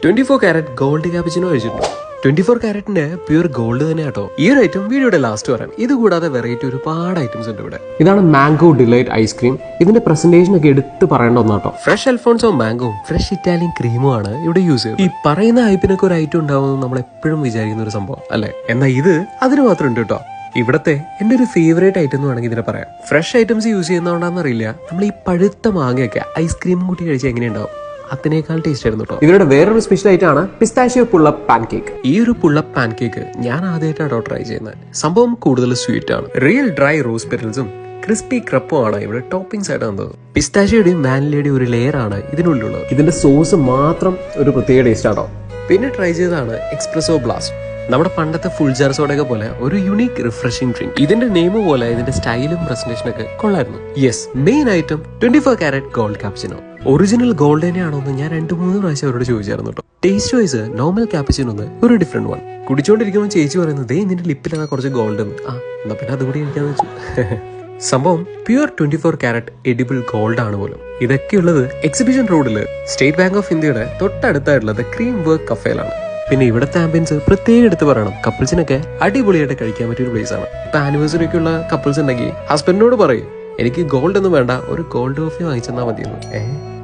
Twenty four carat gold cappuccino കഴിച്ചിട്ടുണ്ടോ twenty four കാരറ്റിന്റെ pure gold തന്നെ കേട്ടോ ഈ ഒരു ഐറ്റം വീഡിയോയുടെ ലാസ്റ്റ് പറയാം ഇത് കൂടാതെ വെറൈറ്റി ഒരുപാട് ഐറ്റംസ് ഉണ്ട് ഇവിടെ. ഇതാണ് മാംഗോ ഡിലൈറ്റ് ഐസ്ക്രീം ഇതിന്റെ പ്രസന്റേഷൻ ഒക്കെ എടുത്ത് പറയേണ്ട ഒന്നാട്ടോ. Fresh Alphonso mango fresh Italian ക്രീമും ആണ് ഇവിടെ യൂസ് ചെയ്യുന്നത്. ഈ പറയുന്ന ഐപ്പിനൊക്കെ ഒരു ഐറ്റം ഉണ്ടാവുമെന്ന് നമ്മൾ എപ്പോഴും വിചാരിക്കുന്ന ഒരു സംഭവം അല്ലെ? എന്നാ ഇത് അതിന് മാത്രം ഉണ്ട് കേട്ടോ. ഇവിടത്തെ എന്റെ ഒരു ഫേവറേറ്റ് ഐറ്റം എന്ന് വേണമെങ്കിൽ ഇതിനെ പറയാം. ഫ്രഷ് ഐറ്റംസ് യൂസ് ചെയ്യുന്നതുകൊണ്ടാണെന്ന് അറിയില്ല. നമ്മൾ ഈ പഴുത്ത മാങ്ങയൊക്കെ ഐസ്ക്രീമും കൂട്ടി കഴിച്ചാൽ എങ്ങനെയുണ്ടാവും? അതിനേക്കാൾ ടേസ്റ്റ് ആയിരുന്നു കേട്ടോ ഇവരുടെ വേറൊരു സ്പെഷ്യൽ ഐറ്റം ആണ് പിസ്താഷ്യോ പുള്ളപ്പ് പാൻ കേക്ക് ഈ ഒരു പുള്ളപ്പ് പാൻ കേക്ക് ഞാൻ ആദ്യമായിട്ടാണ് ട്രൈ ചെയ്യുന്നത്. സംഭവം കൂടുതൽ സ്വീറ്റ് ആണ്. റിയൽ ഡ്രൈ റോസ് പെരൽസും ക്രിസ്പി ക്രപ്പും ആണ് ഇവിടെ ടോപ്പിംഗ്സ് ആയിട്ട് വന്നത് പിസ്താഷ്യയുടെയും വാനിലയുടെയും ഒരു ലെയർ ആണ് ഇതിനുള്ളിലുള്ളത്. ഇതിന്റെ സോസ് മാത്രം ഒരു പ്രത്യേക ടേസ്റ്റ് ആണോ? പിന്നെ ട്രൈ ചെയ്തതാണ് എക്സ്പ്രസോ ബ്ലാസ്റ്റ് നമ്മുടെ പണ്ടത്തെ ഫുൾ ജാർ സോഡയൊക്കെ പോലെ ഒരു യുണീക്ക് റിഫ്രഷിംഗ് ഡ്രിങ്ക് ഇതിന്റെ നെയിം പോലെ ഇതിന്റെ സ്റ്റൈലും പ്രസന്റേഷനൊക്കെ കൊള്ളായിരുന്നു. Yes main item twenty four carat gold cappuccino original gold ആണോന്ന് ഞാൻ രണ്ട് മൂന്ന് പ്രാവശ്യം അവരോട് ചോദിച്ചായിരുന്നു കേട്ടോ ടേസ്റ്റ് വൈസ് നോർമൽ ക്യാപ്സിനോ ഒരു ഡിഫറെന്റ് വൺ കുടിച്ചോണ്ടിരിക്കുമ്പോൾ ചേച്ചി പറയുന്നത് ദേ നിന്റെ ലിപ്പിലാണ് കുറച്ച് ഗോൾഡ് ആ എന്നാ പിന്നെ അതുകൂടി എനിക്കാന്ന് വെച്ചു. സംഭവം pure twenty four carat edible gold ആണ് പോലും. ഇതൊക്കെയുള്ളത് എക്സിബിഷൻ റോഡിൽ സ്റ്റേറ്റ് ബാങ്ക് ഓഫ് ഇന്ത്യയുടെ തൊട്ടടുത്തായിട്ടുള്ളത് ക്രീം വർക്ക് കഫേലാണ് പിന്നെ ഇവിടുത്തെ ആംബിയൻസ് പ്രത്യേകം എടുത്ത് പറയണം. കപ്പിൾസിനൊക്കെ അടിപൊളിയായിട്ട് കഴിക്കാൻ പറ്റിയ ഒരു പ്ലേസ് ആണ്. ഇപ്പൊ ആനിവേഴ്സറി ഒക്കെ ഉള്ള കപ്പിൾസ് ഉണ്ടെങ്കിൽ ഹസ്ബൻഡിനോട് പറയും എനിക്ക് ഗോൾഡ് ഒന്നും വേണ്ട ഒരു ഗോൾഡ് കോഫി വാങ്ങിച്ചെന്നാ മതിയെന്ന്. ഏഹ്